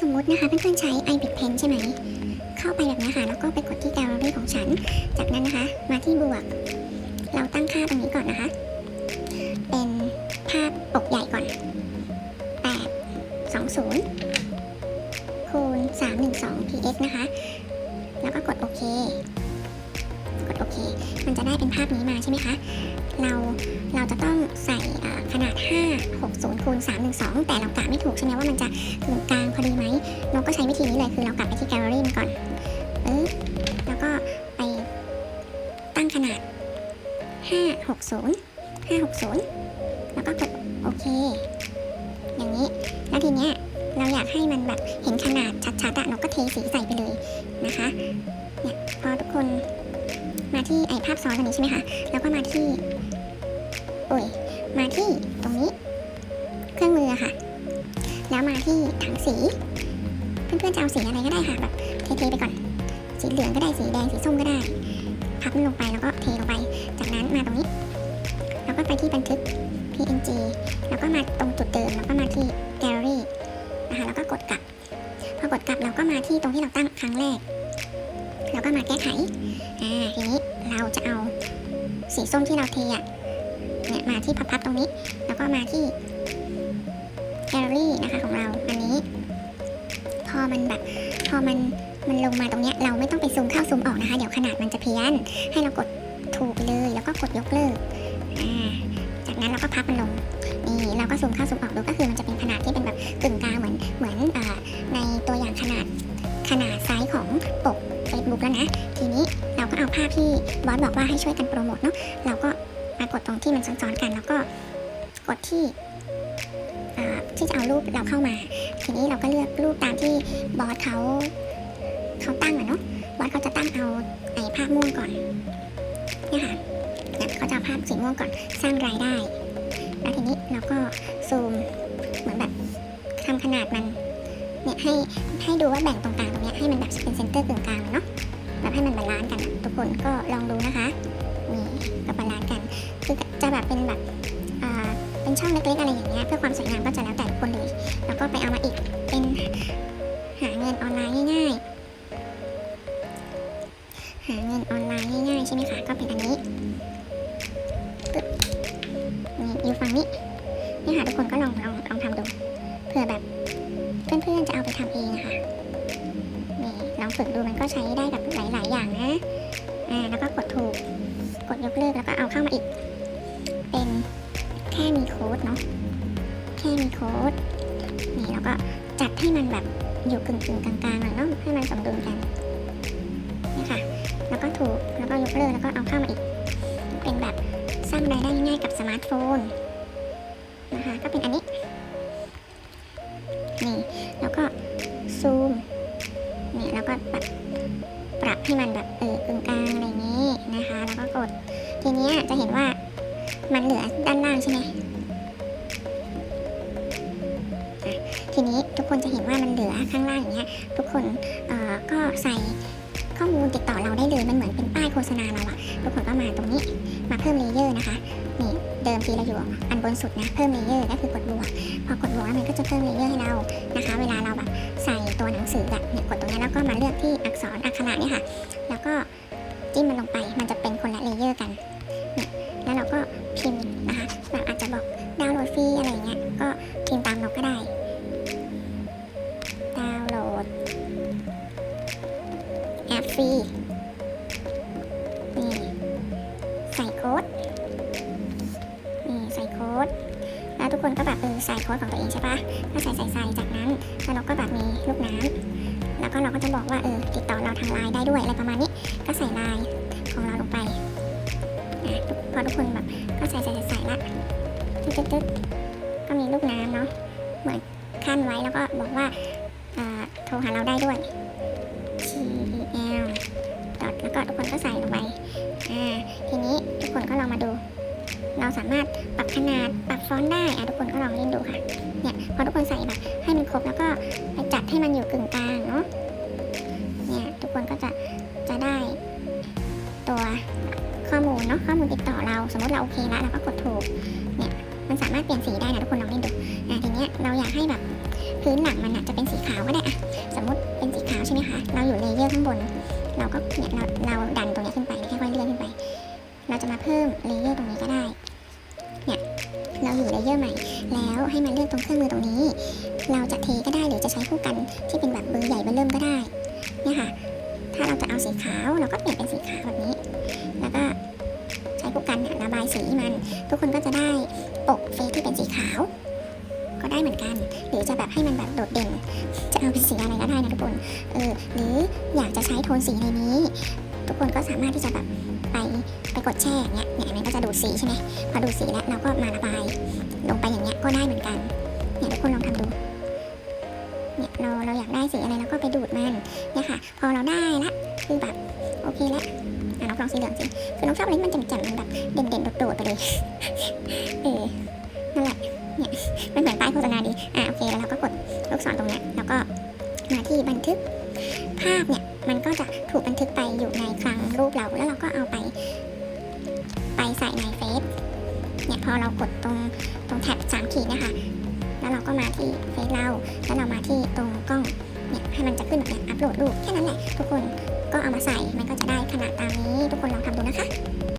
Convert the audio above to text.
สมมุตินะคะเพื่อนๆใช้ iBit Pen ใช่ไหม เข้าไปแบบนี้ค่ะ แล้วก็ไปกดที่แกลเลอรี่ของฉัน จากนั้นนะคะ มาที่บวก เราตั้งค่าตรงนี้ก่อนนะคะ เป็นภาพปกใหญ่ก่อน 8 20 คูณ 312 px นะคะ แล้วก็กดโอเค กดโอเค มันจะได้เป็นภาพนี้มาใช่ไหมคะ เราเราจะต้องใส่อ่าขนาด 560คูณ312 แต่เรากะไม่ถูกใช่ไหมว่ามันจะถึงกลางพอดีไหมเราก็ใช้วิธีนี้เลยคือเรากลับไปที่แกลเลอรี่มันก่อนเออแล้วก็ไปตั้งขนาด 560 560 แล้วก็กดโอเค อย่างนี้ แล้วทีเนี้ยเราอยากให้มันแบบเห็นขนาดชัดๆอะเราก็เทสีใส่ไปเลยนะคะเนี่ยพอทุกคนมาที่ไอภาพซ้อนตรงนี้ใช่ไหมคะ แล้วก็มาที่ แล้วมาที่ถังสี เพื่อนๆจะเอาสีอะไรก็ได้ค่ะแบบเทๆไปก่อน สีเหลืองก็ได้สีแดงสีส้มก็ได้ พับมันลงไปแล้วก็เทลงไป จากนั้นมาตรงนี้ แล้วก็ไปที่บันทึก PNG แล้วก็มาตรงจุดเดิมแล้วก็มาที่ Gallery นะคะแล้วก็กดกลับ พอกดกลับเราก็มาที่ตรงที่เราตั้งครั้งแรก แล้วก็มาแก้ไข อ่าทีนี้เราจะเอาสีส้มที่เราเทอะเนี่ยมาที่พับๆตรงนี้ แล้วก็มาที่ Gallery นะคะของเราอันนี้ พอมันแบบพอมันมันลงมาตรงเนี้ยเราไม่ต้องไปซูมเข้าซูมออกนะคะ เดี๋ยวขนาดมันจะเพี้ยน ให้เรากดถูกไปเลยแล้วก็กดยกเลิกอ่าจากนั้นเราก็พับมันลงนี่เราก็ซูมเข้าซูมออกดูก็คือมันจะเป็นขนาดที่เป็นแบบกึ่งกลางเหมือนเหมือนอในตัวอย่างขนาดขนาดไซส์ของปก Facebook แล้วนะทีนี้เราก็เอาภาพที่บอสบอกว่าให้ช่วยกันโปรโมทเนาะเราก็มากดตรงที่มันซ้อนๆกัน แล้วก็กดที่ ที่จะเอารูปเราเข้ามา ทีนี้เราก็เลือกรูปตามที่บอสเขาเขาตั้งอะเนาะบอสเขาจะตั้งเอาไอ้ภาพม่วงก่อนเนี่ยค่ะเนี่ยเขาจะเอาภาพสีม่วงก่อนสร้างรายได้แล้วทีนี้เราก็ซูมเหมือนแบบทำขนาดมันเนี่ยให้ให้ดูว่าแบ่งตรงกลางตรงเนี้ยให้มันแบบเป็นเซนเตอร์กึ่งกลางเลยเนาะแบบให้มันบาลานซ์กันทุกคนก็ลองดูนะคะนี่ก็บาลานซ์กันคือจะแบบเป็นแบบ เป็นช่องเล็กๆอะไรอย่างเงี้ยเพื่อความสวยงามก็จะแล้วแต่ทุกคนเลยแล้วก็ไปเอามาอีกเป็นหาเงินออนไลน์ง่ายๆหาเงินออนไลน์ง่ายๆใช่ไหมคะก็เป็นอันนี้ปึ๊บนี่อยู่ฝั่งนี้นี่ค่ะทุกคนก็ลองลองลองทำดูเผื่อแบบเพื่อนๆจะเอาไปทำเองอะคะนี่ลองฝึกดูมันก็ใช้ได้กับหลายๆอย่างนะอ่าแล้วก็กดถูกกดยกเลิกแล้วก็เอาเข้ามาอีก เนาะแค่มีโค้ดนี่แล้วก็จัดให้มันแบบอยู่กึ่งกึ่งกลางๆหน่อยเนาะให้มันสมดุลกันนี่ค่ะ แล้วก็ถูกแล้วก็ยกเลิกแล้วก็เอาเข้ามาอีก เป็นแบบสร้างรายได้ง่ายๆกับสมาร์ทโฟนนะคะก็เป็นอันนี้นี่แล้วก็ซูมนี่แล้วก็แบบปรับให้มันแบบเออกึ่งกลางอะไรอย่างนี้นะคะ แล้วก็กดทีนี้จะเห็นว่ามันเหลือด้านล่างใช่ไหม ทีนี้ทุกคนจะเห็นว่ามันเหลือข้างล่างอย่างเงี้ยทุกคนก็ใส่ข้อมูลติดต่อเราได้เลยมันเหมือนเป็นป้ายโฆษณาเราอะทุกคนก็มาตรงนี้มาเพิ่มเลเยอร์นะคะนี่เดิมทีเราอยู่อันบนสุดนะเพิ่มเลเยอร์ก็คือกดบวกพอกดบวกแล้วมันก็จะเพิ่มเลเยอร์ให้เรานะคะ เวลาเราแบบใส่ตัวหนังสืออะเนี่ยกดตรงนี้แล้วก็มาเลือกที่อักษรอักขระเนี่ยค่ะ แล้วก็จิ้มมันลงไป ฟรี นี่ ใส่โค้ด นี่ ใส่โค้ด แล้วทุกคนก็แบบเออใส่โค้ดของตัวเองใช่ปะก็ใส่ใส่ใส่จากนั้นแล้วเราก็แบบมีลูกน้ำแล้วก็เราก็จะบอกว่าเออติดต่อเราทางไลน์ได้ด้วยอะไรประมาณนี้ ก็ใส่ไลน์ของเราลงไปอะพอทุกคนแบบก็ใส่ใส่ใส่ใส่ละตึ๊ดตึ๊ดก็มีลูกน้ำเนาะ เหมือนขั้นไว้แล้วก็บอกว่า โทรหาเราได้ด้วย gl ดอทแล้วก็ทุกคนก็ใส่ลงไปอ่าทีนี้ทุกคนก็ลองมาดู เราสามารถปรับขนาดปรับฟอนต์ได้อะทุกคนก็ลองเล่นดูค่ะเนี่ยพอทุกคนใส่แบบให้มันครบแล้วก็ไปจัดให้มันอยู่กึ่งกลางเนาะเนี่ยทุกคนก็จะจะได้ตัวข้อมูลเนาะข้อมูลติดต่อเราสมมติเราโอเคแล้วเราก็กดถูกเนี่ยมันสามารถเปลี่ยนสีได้นะทุกคนลองเล่นดูอ่าทีเนี้ยเราอยากให้แบบพื้นหลังมันอะจะเป็น ขาวก็ได้อะสมมติเป็นสีขาวใช่ไหมคะเราอยู่เลเยอร์ข้างบน เราก็เนี่ยเราเราดันตรงนี้ขึ้นไปค่อยๆเลื่อนขึ้นไป เราจะมาเพิ่มเลเยอร์ตรงนี้ก็ได้เนี่ยเราอยู่เลเยอร์ใหม่ แล้วให้มาเลื่อกตรงเครื่องมือตรงนี้ เราจะเทก็ได้หรือจะใช้คู่กันที่เป็นแบบเบอร์ใหญ่เบอร์เริ่มก็ได้เนี่ยค่ะถ้าเราจะเอาสีขาวเราก็เปลี่ยนเป็นสีขาวแบบนี้ แล้วก็ใช้คู่กันเนี่ยระบายสีมัน ทุกคนก็จะได้ปกเฟซที่เป็นสีขาว ก็ได้เหมือนกัน หรือจะแบบให้มันแบบโดดเด่น จะเอาเป็นสีอะไรก็ได้นะทุกคน เออ หรืออยากจะใช้โทนสีในนี้ ทุกคนก็สามารถที่จะแบบไปไปกดแช่อย่างเงี้ยเนี่ยมันก็จะดูดสีใช่ไหมพอดูดสีแล้วเราก็มาระบาย ลงไปอย่างเงี้ยก็ได้เหมือนกันเนี่ยทุกคนลองทำดูเนี่ยเราเราอยากได้สีอะไรเราก็ไปดูดมันเนี่ยค่ะ พอเราได้ละคือแบบโอเคละอะน้องลองสีเหลืองสิคือน้องชอบอะไรมันแจ่มๆมันแบบเด่นๆโดดๆไปเลย ษณาดีอะโอเคแล้วเราก็กดลูกศรตรงนี้แล้วก็มาที่บันทึกภาพเนี่ยมันก็จะถูกบันทึกไปอยู่ในคลังรูปเราแล้วเราก็เอาไป ไปใส่ในเฟซเนี่ยพอเรากดตรงตรงแท็บสามขีดนะคะแล้วเราก็มาที่เฟซเราแล้วเรามาที่ตรงกล้องเนี่ยให้มันจะขึ้นแบบนี้อัปโหลดรูปแค่นั้นแหละทุกคนก็เอามาใส่มันก็จะได้ขนาดตามนี้ ทุกคนลองทำดูนะคะ